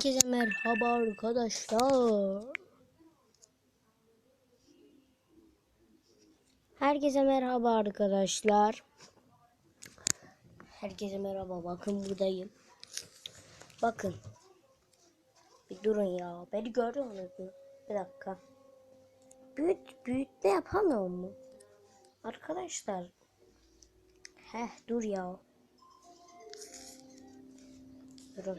Herkese merhaba arkadaşlar. Herkese merhaba arkadaşlar. Herkese merhaba. Bakın buradayım. Bakın. Bir durun ya. Beni görüyor musunuz? Bir dakika. Büyüt, büyütme yapamıyor mu? Arkadaşlar. Heh dur ya. Durun.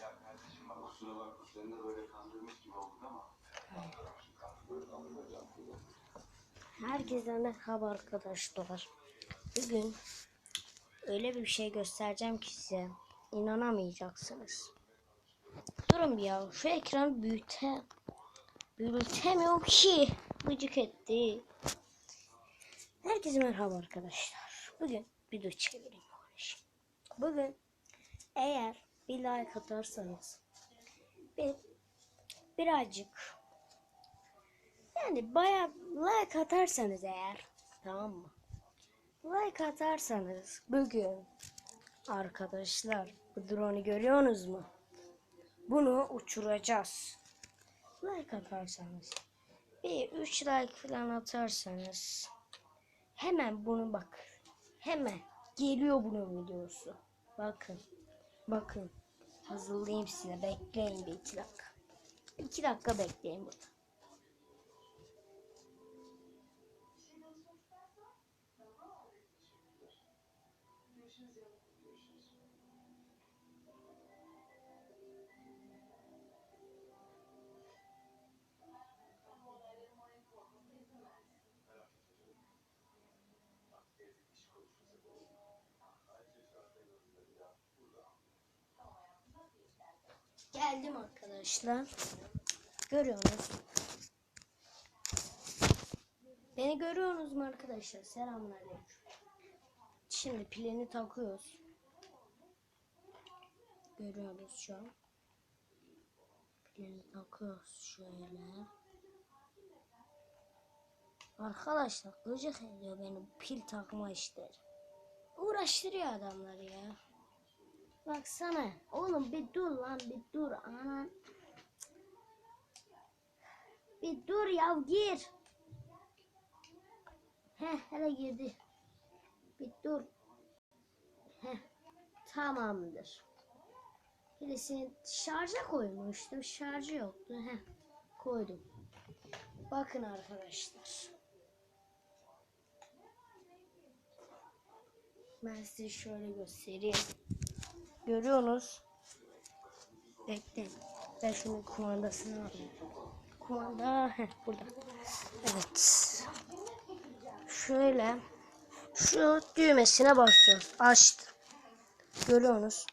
Ya kardeşim bak kusura bakma seni de böyle kandırmış gibi olduk ama. Herkese merhaba arkadaşlar. Bugün öyle bir şey göstereceğim ki size inanamayacaksınız. Durun bir ya şu ekranı büyüte büyütemiyorum ki gıcık etti. Herkese merhaba arkadaşlar. Bugün video çevireyim. Bugün eğer bir like atarsanız bir birazcık yani baya like atarsanız eğer tamam mı? Like atarsanız bugün arkadaşlar bu drone'u görüyorsunuz mu? Bunu uçuracağız. Like atarsanız bir 3 like falan atarsanız hemen bunu bak. Hemen geliyor bunun videosu. Bakın. Bakın. Hazırlayayım size. Bekleyin bir iki dakika. İki dakika bekleyin burada. Geldim arkadaşlar. Görüyorsunuz. Beni görüyorsunuz mu arkadaşlar? Selamünaleyküm. Şimdi pilini takıyoruz. Görüyoruz şu an. Pilini takıyoruz şöyle. Arkadaşlar gıcık ediyor benim pil takma işleri. Uğraştırıyor adamları ya. Baksana. Oğlum bir dur lan bir dur. Anan. Bir dur ya gir. Heh hele girdi. Bir dur. Heh. Tamamdır. Birisini şarja koymuştum. Şarjı yoktu. Heh. Koydum. Bakın arkadaşlar. Ben size şöyle göstereyim. Görüyorsunuz. Bekleyin. Ben şunun kumandasını alayım. Kumanda heh, burada. Evet. Şöyle. Şu düğmesine basıyoruz. Açtı. Görüyorsunuz.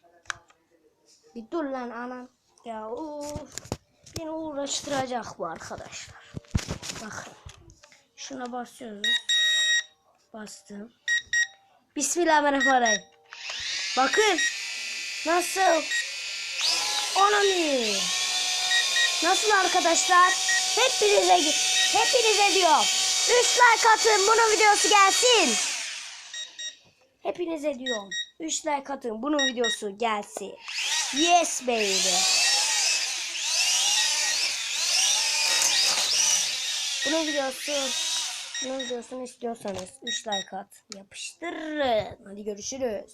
Bir dur lan anam. Ya of. Beni uğraştıracak bu arkadaşlar. Bakın. Şuna basıyoruz. Bastım. Bismillahirrahmanirrahim. Bakın. Nasıl? Onani. Nasıl arkadaşlar? Hepinize hepinize diyor. 3 like atın bunun videosu gelsin. Hepinize diyorum. 3 like atın bunun videosu gelsin. Yes baby. Bunun videosu bunun videosunu istiyorsanız 3 like at. Yapıştırın. Hadi görüşürüz.